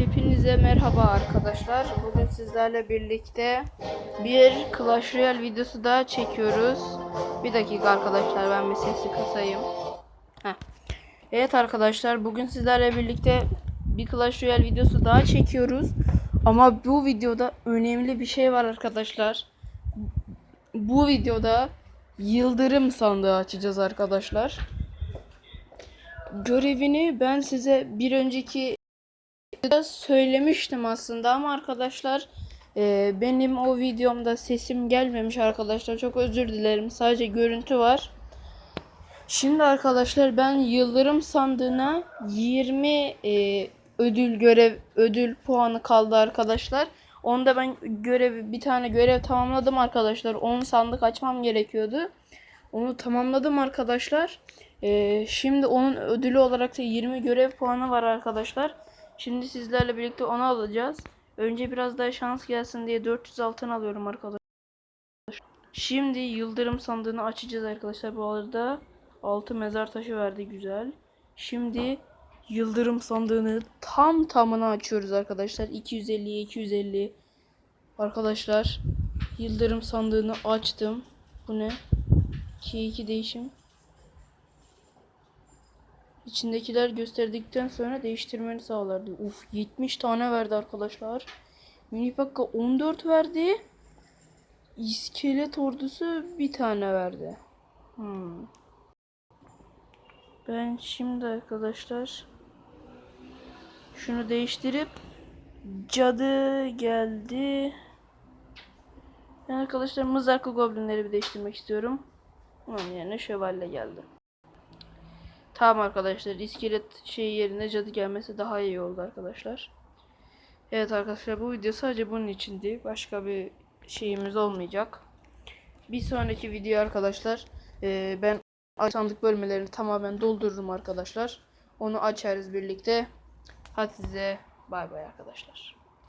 Hepinize merhaba arkadaşlar. Bugün sizlerle birlikte bir Clash Royale videosu daha çekiyoruz. Bir dakika arkadaşlar ben bir sesi kısayım. Heh. Evet arkadaşlar bugün sizlerle birlikte bir Clash Royale videosu daha çekiyoruz. Ama bu videoda önemli bir şey var arkadaşlar. Bu videoda yıldırım sandığı açacağız arkadaşlar. Görevini ben size bir önceki da söylemiştim aslında ama arkadaşlar e, benim o videomda sesim gelmemiş arkadaşlar çok özür dilerim sadece görüntü var. Şimdi arkadaşlar ben yıldırım sandığına 20 e, ödül görev ödül puanı kaldı arkadaşlar. Onda ben görev bir tane görev tamamladım arkadaşlar. 10 sandık açmam gerekiyordu. Onu tamamladım arkadaşlar. E, şimdi onun ödülü olarak da 20 görev puanı var arkadaşlar. Şimdi sizlerle birlikte onu alacağız. Önce biraz daha şans gelsin diye 400 altın alıyorum arkadaşlar. Şimdi yıldırım sandığını açacağız arkadaşlar. Bu arada 6 mezar taşı verdi güzel. Şimdi yıldırım sandığını tam tamına açıyoruz arkadaşlar. 250 250 Arkadaşlar yıldırım sandığını açtım. Bu ne? 2 2 değişim. İçindekiler gösterdikten sonra değiştirmeni sağlardı. Uf 70 tane verdi arkadaşlar. Mini Pakka 14 verdi. İskelet ordusu bir tane verdi. Hmm. Ben şimdi arkadaşlar şunu değiştirip cadı geldi. Ben arkadaşlar mızraklı goblinleri bir değiştirmek istiyorum. Onun yerine şövalye geldi. Tamam arkadaşlar iskelet şey yerine cadı gelmesi daha iyi oldu arkadaşlar. Evet arkadaşlar bu video sadece bunun içindi. Başka bir şeyimiz olmayacak. Bir sonraki video arkadaşlar e, ben sandık bölmelerini tamamen doldururum arkadaşlar. Onu açarız birlikte. Hadi size bay bay arkadaşlar.